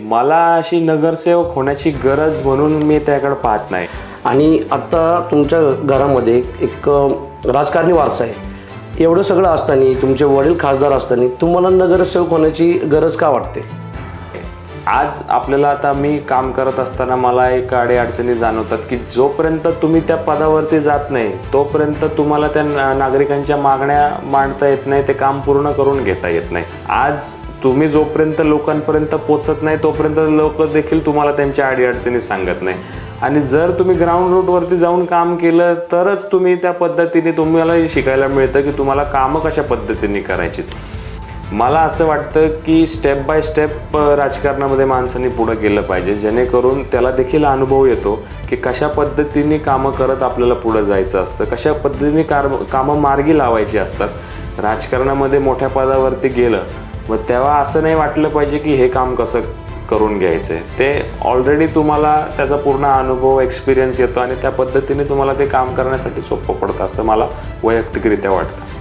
मला अशी नगरसेवक होण्याची गरज म्हणून मी त्याकडे पाहत नाही. आणि आत्ता तुमच्या घरामध्ये एक राजकारणी वारसा आहे. एवढं सगळं असताना तुमचे वडील खासदार असताना तुम्हाला नगरसेवक होण्याची गरज का वाटते? आज आपल्याला आता मी काम करत असताना मला एक अडीअडचणी जाणवतात की जोपर्यंत तुम्ही त्या पदावरती जात नाही तोपर्यंत तुम्हाला त्या नागरिकांच्या मागण्या मांडता येत नाही ते काम पूर्ण करून घेता येत नाही. आज तुम्ही जोपर्यंत लोकांपर्यंत पोचत नाही तोपर्यंत लोक देखील तुम्हाला त्यांच्या अडीअडचणी सांगत नाही. आणि जर तुम्ही ग्राउंड रूटवरती जाऊन काम केलं तरच तुम्ही त्या पद्धतीने तुम्हाला शिकायला मिळतं की तुम्हाला कामं कशा पद्धतीने करायची मला असं वाटतं की स्टेप बाय स्टेप राजकारणामध्ये माणसांनी पुढं गेलं पाहिजे. जेणेकरून त्याला देखील अनुभव येतो की कशा पद्धतीने कामं करत आपल्याला पुढं जायचं असतं कशा पद्धतीने कार कामं मार्गी लावायची असतात. राजकारणामध्ये मोठ्या पदावरती गेलं मग तेव्हा असं नाही वाटलं पाहिजे की हे काम कसं करून घ्यायचं आहे ते ऑलरेडी तुम्हाला त्याचा पूर्ण अनुभव एक्सपिरियन्स येतो आणि त्या पद्धतीने तुम्हाला ते काम करण्यासाठी सोपं पडतं असं मला वैयक्तिकरित्या वाटतं.